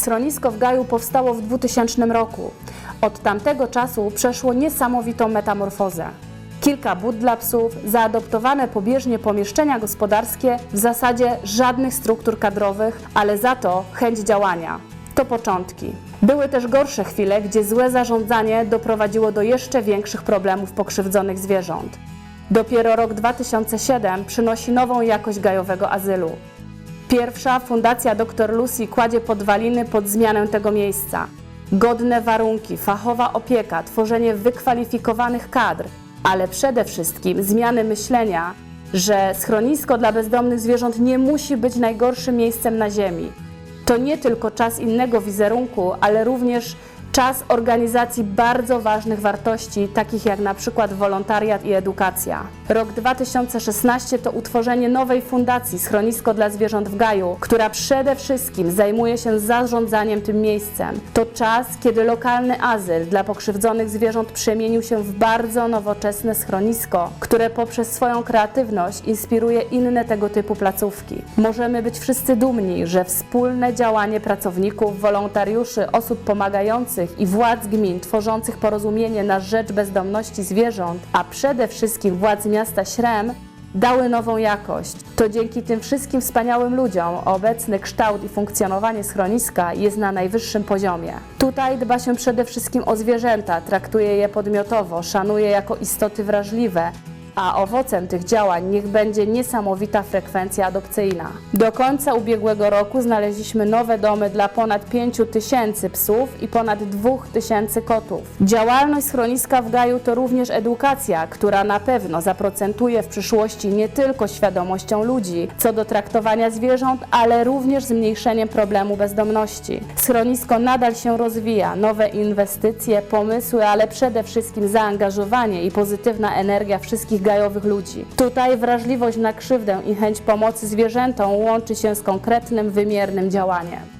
Schronisko w Gaju powstało w 2000 roku. Od tamtego czasu przeszło niesamowitą metamorfozę. Kilka bud dla psów, zaadoptowane pobieżnie pomieszczenia gospodarskie, w zasadzie żadnych struktur kadrowych, ale za to chęć działania. To początki. Były też gorsze chwile, gdzie złe zarządzanie doprowadziło do jeszcze większych problemów pokrzywdzonych zwierząt. Dopiero rok 2007 przynosi nową jakość gajowego azylu. Pierwsza Fundacja Dr Lucy kładzie podwaliny pod zmianę tego miejsca. Godne warunki, fachowa opieka, tworzenie wykwalifikowanych kadr, ale przede wszystkim zmiany myślenia, że schronisko dla bezdomnych zwierząt nie musi być najgorszym miejscem na Ziemi. To nie tylko czas innego wizerunku, ale również czas organizacji bardzo ważnych wartości, takich jak na przykład wolontariat i edukacja. Rok 2016 to utworzenie nowej fundacji Schronisko dla Zwierząt w Gaju, która przede wszystkim zajmuje się zarządzaniem tym miejscem. To czas, kiedy lokalny azyl dla pokrzywdzonych zwierząt przemienił się w bardzo nowoczesne schronisko, które poprzez swoją kreatywność inspiruje inne tego typu placówki. Możemy być wszyscy dumni, że wspólne działanie pracowników, wolontariuszy, osób pomagających i władz gmin tworzących porozumienie na rzecz bezdomności zwierząt, a przede wszystkim władz miasta Śrem, dały nową jakość. To dzięki tym wszystkim wspaniałym ludziom obecny kształt i funkcjonowanie schroniska jest na najwyższym poziomie. Tutaj dba się przede wszystkim o zwierzęta, traktuje je podmiotowo, szanuje jako istoty wrażliwe, a owocem tych działań niech będzie niesamowita frekwencja adopcyjna. Do końca ubiegłego roku znaleźliśmy nowe domy dla ponad 5 tysięcy psów i ponad 2 tysięcy kotów. Działalność schroniska w Gaju to również edukacja, która na pewno zaprocentuje w przyszłości nie tylko świadomością ludzi co do traktowania zwierząt, ale również zmniejszeniem problemu bezdomności. Schronisko nadal się rozwija, nowe inwestycje, pomysły, ale przede wszystkim zaangażowanie i pozytywna energia wszystkich gajowych ludzi. Tutaj wrażliwość na krzywdę i chęć pomocy zwierzętom łączy się z konkretnym, wymiernym działaniem.